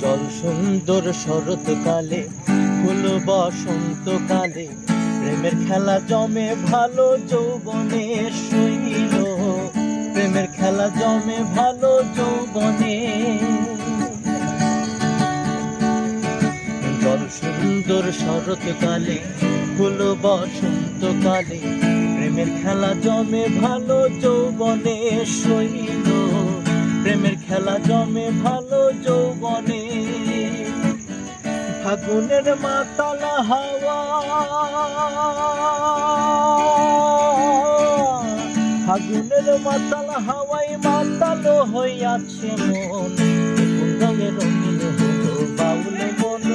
জল সুন্দর শরৎকালে, ফুল বসন্তকালে, প্রেমের খেলা জমে ভালো যৌবনে শৈল প্রেমের খেলা জমে ভালো যৌবনে। জল সুন্দর শরৎকালে, ফুল বসন্তকালে, প্রেমের খেলা জমে ভালো যৌবনে শৈল প্রেমের খেলা জমে ভালো যৌবনে। ফাগুনের মাতালা হাওয়া। ফাগুনের মাতাল হাওয়াই মাতালো হইয়াছে মন। কোন রঙে রঙিন হলো বাউল মন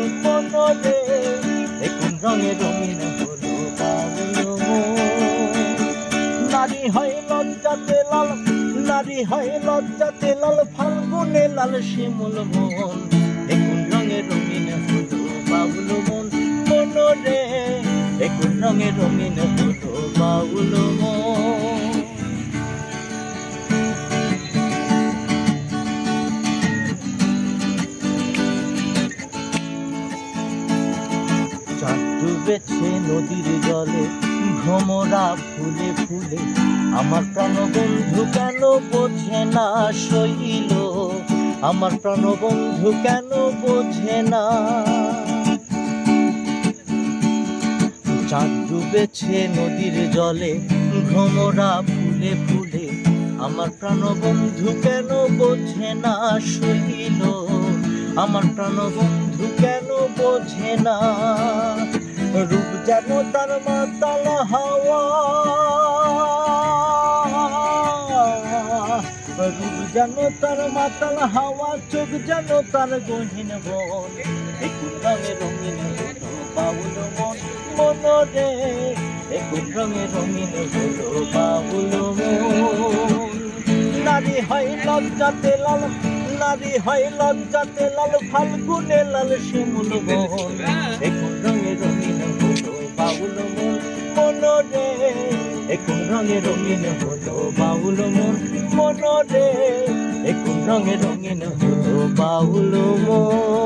কোন রঙে রঙিন হলো বাউল মন। নারী হয় লজ্জাতে লাল নারী হয় লজ্জাতে লাল ফাল্গুনে লাল শিমুল মন। এখন রঙে রঙিন হলো বাউল মন। মন রে এখন রঙে রঙিন হলো বাউল মন। ডুবেছে নদীর জলে ভ্রমরা ফুলে ফুলে, আমার প্রাণবন্ধু কেন বোঝে না শৈল? আমার প্রাণবন্ধু কেন বোঝে না? চাঁদ ডুবেছে নদীর জলে, ভ্রমরা ফুলে ফুলে, আমার প্রাণবন্ধু কেন বোঝে না শৈল? আমার প্রাণবন্ধু কেন বোঝে না? রূপ যেন তার মাতাল হাওয়া। রূপ যেন তার মাতাল হাওয়া, চোখ যেন তার গহীন বন। রঙিন হলো বাউল মন মন রে। একটু রঙে রঙিন হলো বাউল নারী হয় লজ্জাতে লাল, নারী হয় লজ্জাতে লাল, ফাল্গুনে লাল শিমুল বন। এখন রঙে রঙিন এখন রঙে রঙিন হলো বাউল মন মনরে। এখন রঙে রঙিন হলো বাউল মন।